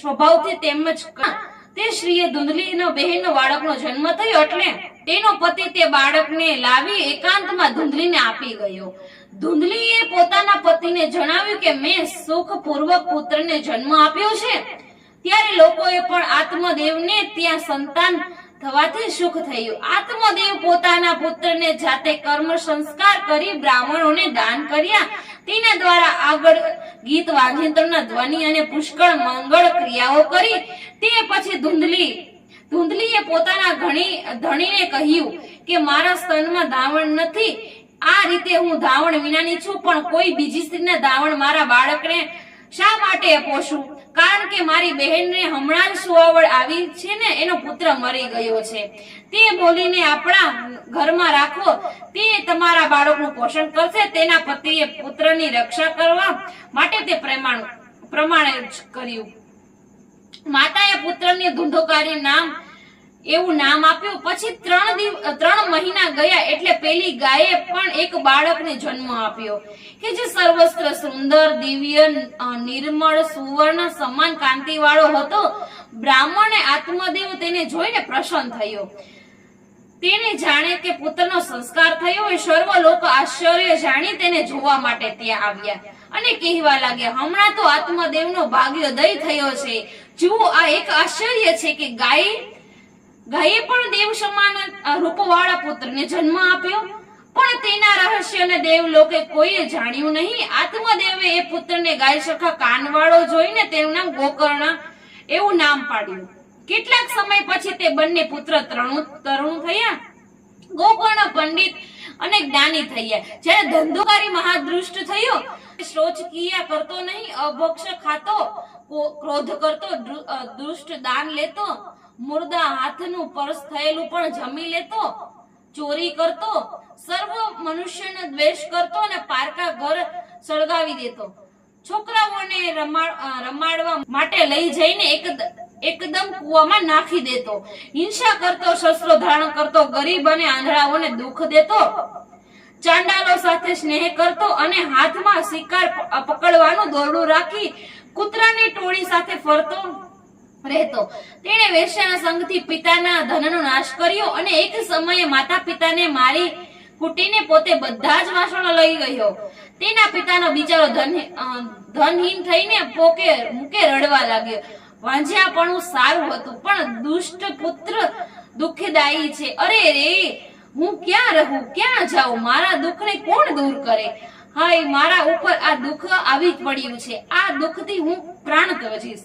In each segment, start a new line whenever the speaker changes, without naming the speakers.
સ્વભાવથી તેમજ તે શ્રીએ ધુંધલીનો બહેનનો બાળકનો જન્મ થયો એટલે તેનો પતિ તે બાળકને લાવી એકાંતમાં ધુંધલીને આપી ગયો. ધુંધલીએ પોતાના પતિને જણાવ્યું કે મેં સુખપૂર્વક પુત્રને જન્મ આપ્યો છે. ત્યારે લોકોએ પણ આત્મદેવને ત્યાં સંતાન થવાથી સુખ થયું. આત્મદેવ પોતાના પુત્રને જાતે કર્મ સંસ્કાર કરી બ્રાહ્મણોને દાન કર્યા. તેના દ્વારા આગળ ગીત વાજિંત્રના ધ્વનિ અને પુષ્કળ મંગળ ક્રિયાઓ કરી. તે પછી ધુંધલી, ધુંધલીએ પોતાના ઘણી ધણીને કહ્યું કે, મારા સ્તનમાં ધાવણ નથી. આ રીતે હું ધાવણ વિનાની છું, પણ કોઈ બીજી સ્ત્રીના ધાવણ મારા બાળકને શા માટે પોષું? કારણ કે મારી બહેનને હમણાં જ સુવાવડ આવી છે ને, એનો પુત્ર મરી ગયો છે. તે બોલીને આપણા ઘરમાં રાખો, તે તમારા બાળકનું પોષણ કરશે, તેના પતિએ પુત્રની રક્ષા કરવા માટે તે પ્રમાણ, પ્રમાણે જ કર્યું. માતાએ પુત્રને ધુંધોકારી નામ એવું નામ આપ્યું. પછી ત્રણ ત્રણ મહિના ગયા એટલે પેલી ગાયે પણ એક બાળકને જન્મ આપ્યો કે જે સર્વસ્ત્ર સુંદર, દિવ્ય નિર્મળ, સુવર્ણ, સમાન કાંતિવાળો હતો. બ્રાહ્મણે આત્મદેવ તેને જોઈને પ્રસન્ન થયો. તેને જાણે કે પુત્રનો સંસ્કાર થયો હોય, સર્વ લોકો આશ્ચર્ય જાણી તેને જોવા માટે ત્યાં આવ્યા. અને કહેવા લાગ્યા, હમણાં તો આત્મદેવનો ભાગ્યોદય થયો છે. જુઓ, આ એક આશ્ચર્ય છે કે ગાય ગાયે પણ દેવ સમાન રૂપવાળા પુત્રને જન્મ આપ્યો. પણ તેના રહસ્યને દેવ લોકે કોઈએ જાણ્યું નહીં. આત્મદેવે એ પુત્રને ગાય સખા કાનવાળો જોઈને તેનું નામ ગોકર્ણ એવું નામ પાડ્યું. કેટલાક સમય પછી તે બંને પુત્ર તરણ, તરુણ થયા. ગોકર્ણ, પંડિત અને જ્ઞાની થયા. જ્યારે ધંધોકારી મહાદૃષ્ટ થયો શૌચક્રિયા કરતો નહીં, અભક્ષ ખાતો ક્રોધ કરતો દુષ્ટ દાન લેતો, મુર્દા હાથનું પરસ થયેલું પણ જમી લેતો, ચોરી કરતો, સર્વ મનુષ્યનો દ્વેષ કરતો અને પારકા ઘર સળગાવી દેતો. છોકરાઓને રમાડવા માટે લઈ જઈને એક એકદમ કુવામાં નાખી દેતો. હિંસા કરતો, શસ્ત્રો ધારણ કરતો, ગરીબ અને આંધળાઓને દુઃખ દેતો. ચાંડાલો સાથે સ્નેહ કરતો અને હાથમાં શિકાર પકડવાનું દોરડું રાખી કૂતરાની ટોળી સાથે ફરતો રહેતો. તેણે વેશ્યાના સંઘથી પિતાના ધનનો નાશ કર્યો અને એક સમયે માતા પિતાને મારી કૂટીને પોતે બધા જ વાસણો લઈ ગયો. તેના પિતાનો બિચારો ધન ધનહીન થઈને પોકે, મૂકે રડવા લાગ્યો. વાંઝ્યાપણું સારું હતું, પણ દુષ્ટ પુત્ર દુઃખદાયી છે. અરે રે હું ક્યાં રહું? ક્યાં જાઉં? મારા દુઃખને કોણ દૂર કરે? હાય, મારા ઉપર આ દુઃખ આવી પડ્યું છે. આ દુઃખથી હું પ્રાણ ત્યજીશ.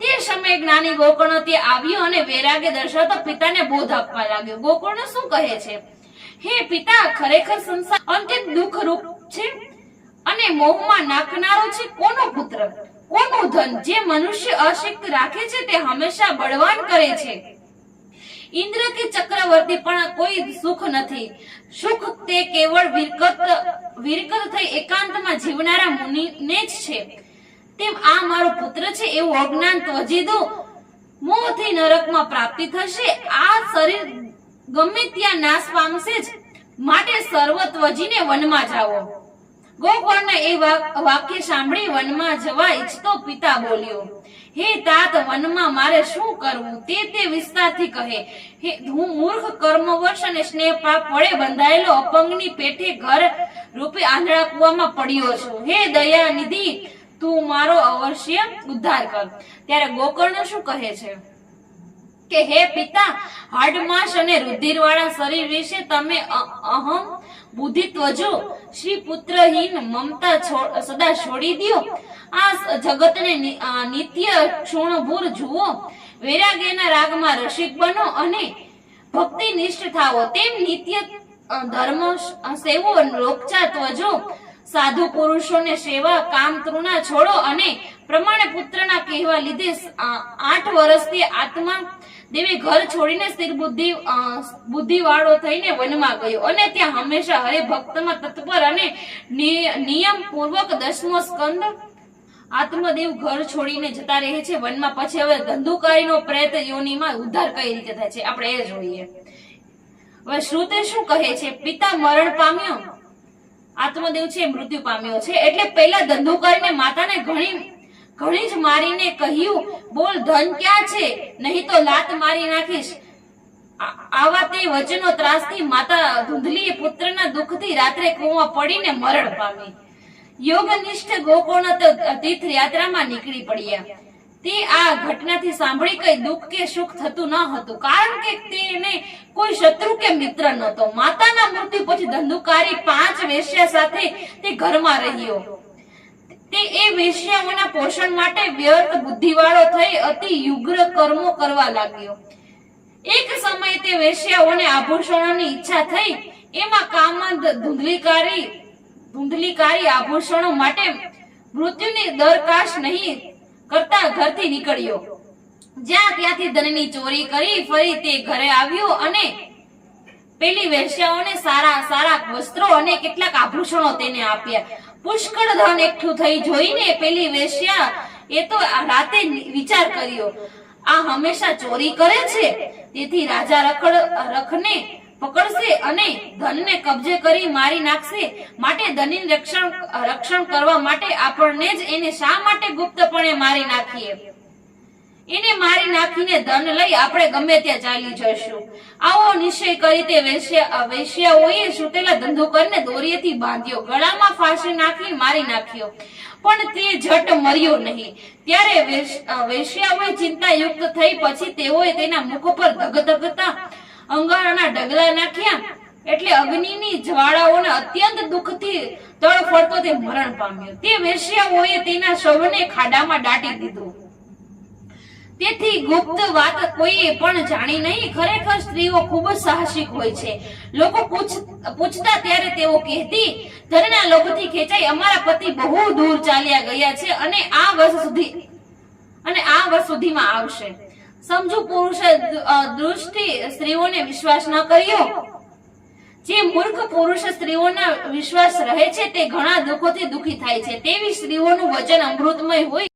તે સમયે જ્ઞાની ગોકર્ણ તે આવ્યો અને વૈરાગ્ય દર્શાવતા પિતાને બોધ આપવા લાગ્યો. ગોકર્ણ શું કહે છે? હે પિતા, ખરેખર સંસાર અંતિમ દુઃખ રૂપ છે અને મોહમાં નાખનારો છે કોનો પુત્ર? કોનું ધન? જે મનુષ્ય અશિક્ત રાખે છે તે હંમેશા બળવાન કરે છે. ઇન્દ્ર કે ચક્રવર્તી પણ કોઈ સુખ નથી. સુખ તે કેવળ વિરકત થઈ એકાંતમાં જીવનારા મુનિને જ છે. તેમ આ મારો પુત્ર છે એવું અજ્ઞાન ત્વજી દો. મોહથી નરકમાં પ્રાપ્તિ થશે, આ શરીર ગમે ત્યાં નાશ પામશે જ. માટે સર્વ ત્વજીને વનમાં જાઓ. ગોકર્ણ એ વાક્ય સાંભળી વનમાં જવા ઈચ્છતો પિતા બોલ્યો, હે તાત, વનમાં મારે શું કરવું? તે તે વિસ્તારથી કહે, હે, હું મૂર્ખ, કર્મવશ અને સ્નેહ પાપ વડે બંધાયેલો અપંગની પેઠે ઘર રૂપે આંધળા કુવામાં પડ્યો છું. હે દયા નિધિ તું મારો અવશ્ય ઉદ્ધાર કર. ત્યારે ગોકર્ણ શું કહે છે? કે હે પિતા હાડમાસ અને રુધિરવાળા શરીર વિશે તમે અહમ બુદ્ધિ ત્વજો શ્રી પુત્રહીન મમતા સદા છોડી દો આ જગતને નિત્ય ક્ષુણભૂર જુઓ. વૈરાગ્યના રાગમાં રસિક બનો અને ભક્તિ નિષ્ઠ થાવો તેમ નિત્ય ધર્મ સેવો લોકચા ત્વજો. સાધુ પુરુષોને સેવા, કામ તૃણા છોડો અને પ્રમાણે પુત્રના કહેવા લીધે આઠ વર્ષથી આત્મા દેવી ઘર છોડીને સ્થિર બુદ્ધિ બુદ્ધિ વાળો થઈને વનમાં ગયો. અને ત્યાં હંમેશા હરે ભક્તમાં તત્પર અને નિયમ પૂર્વક દસમો સ્કંદ આત્મદેવ ઘર છોડીને જતા રહે છે. વનમાં પછી હવે ધંધુકારીનો પ્રેત યોનિમાં ઉદ્ધાર કઈ રીતે થાય છે? આપણે એ જોઈએ. હવે શ્રુતે શું કહે છે? પિતા મરણ પામ્યો. આત્મદેવ છે, મૃત્યુ પામ્યો છે. એટલે પહેલા ધંધુકારીને માતાને ઘણી ઘણી જ મારીને કહ્યું, બોલ, ધન ક્યાં છે? નહીં તો લાત મારી નાખીશ. આવા તે વચનો ત્રાસથી માતા ધુંધલીએ પુત્રના દુઃખથી રાત્રે કૂવામાં પડીને મરણ પામી. યોગનિષ્ઠ ગોકર્ણ તીર્થ યાત્રામાં નીકળી પડ્યા. તે આ ઘટનાથી સાંભળી કઈ દુઃખ કે સુખ થતું ન હતું, કારણ કે તેને કોઈ શત્રુ કે મિત્ર નહોતો. માતાના મૃત્યુ પછી ધંધુકારી પાંચ વેશ્યા સાથે તે ઘરમાં રહ્યો. તે એ વેશ્યાઓના પોષણ માટે વ્યર્થ બુદ્ધિવાળો થઈ અતિ યુગ્ર કર્મો કરવા લાગ્યો. એક સમયે તે વેશ્યાઓને આભૂષણોની ઈચ્છા થઈ, એમાં કામમાં ધુંધલીકારી ધુંધલીકારી આભૂષણો માટે મૃત્યુની દરકાશ નહીં કરતા ઘરથી નીકળ્યો. જ્યાં ત્યાંથી ધનની ચોરી કરી ફરી તે ઘરે આવ્યો અને પેલી વેશ્યાઓને સારા સારા વસ્ત્રો અને કેટલાક આભૂષણો તેને આપ્યા. પુષ્કળ ધન એકઠું થઈ જોઈને પેલી વેશ્યા એ તો રાતે વિચાર કર્યો, આ હંમેશા ચોરી કરે છે? તેથી રાજા રખડ, રખને પકડશે અને ધનને કબજે કરી મારી નાખશે. માટે ધનની રક્ષણ રક્ષણ કરવા માટે આપણને જ એને શા માટે ગુપ્તપણે મારી નાખીએ? એને મારી નાખીને ધન લઈ આપણે ગમે ત્યાં ચાલી જશું આવો નિશ્ચય કરી તે વૈશ્યાઓએ વેશ્યાઓએ ધંધો કરીને દોરીએથી બાંધ્યો. ગળામાં ફાંસી નાખી મારી નાખ્યો. પણ તે જટ મર્યો નહીં. ત્યારે વૈશ્યાઓએ ચિંતાયુક્ત થઈ પછી તેઓએ તેના મુખ પર ધગધગતા અંગારાના ઢગલા નાખ્યા. એટલે અગ્નિની જ્વાળાઓને અત્યંત દુઃખથી તડફડતો તે મરણ પામ્યો. તે વેશ્યાઓએ તેના શવને ખાડામાં દાટી દીધું. તેથી ગુપ્ત વાત કોઈએ પણ જાણી નહીં. ખરેખર સ્ત્રીઓ ખૂબ સાહસિક હોય છે. લોકો પૂછતા ત્યારે તેઓ કહેતી ધનના લોભથી ખેંચાઈ અમારા પતિ બહુ દૂર ચાલ્યા ગયા છે અને આ વર્ષ સુધી, અને આ વર્ષ સુધીમાં આવશે. સમજુ પુરુષે દૃષ્ટિ સ્ત્રીઓને વિશ્વાસ ન કર્યો. જે મૂર્ખ પુરુષ સ્ત્રીઓના વિશ્વાસ રહે છે તે ઘણા દુઃખોથી દુઃખી થાય છે. તેવી સ્ત્રીઓનું વચન અમૃતમય હોય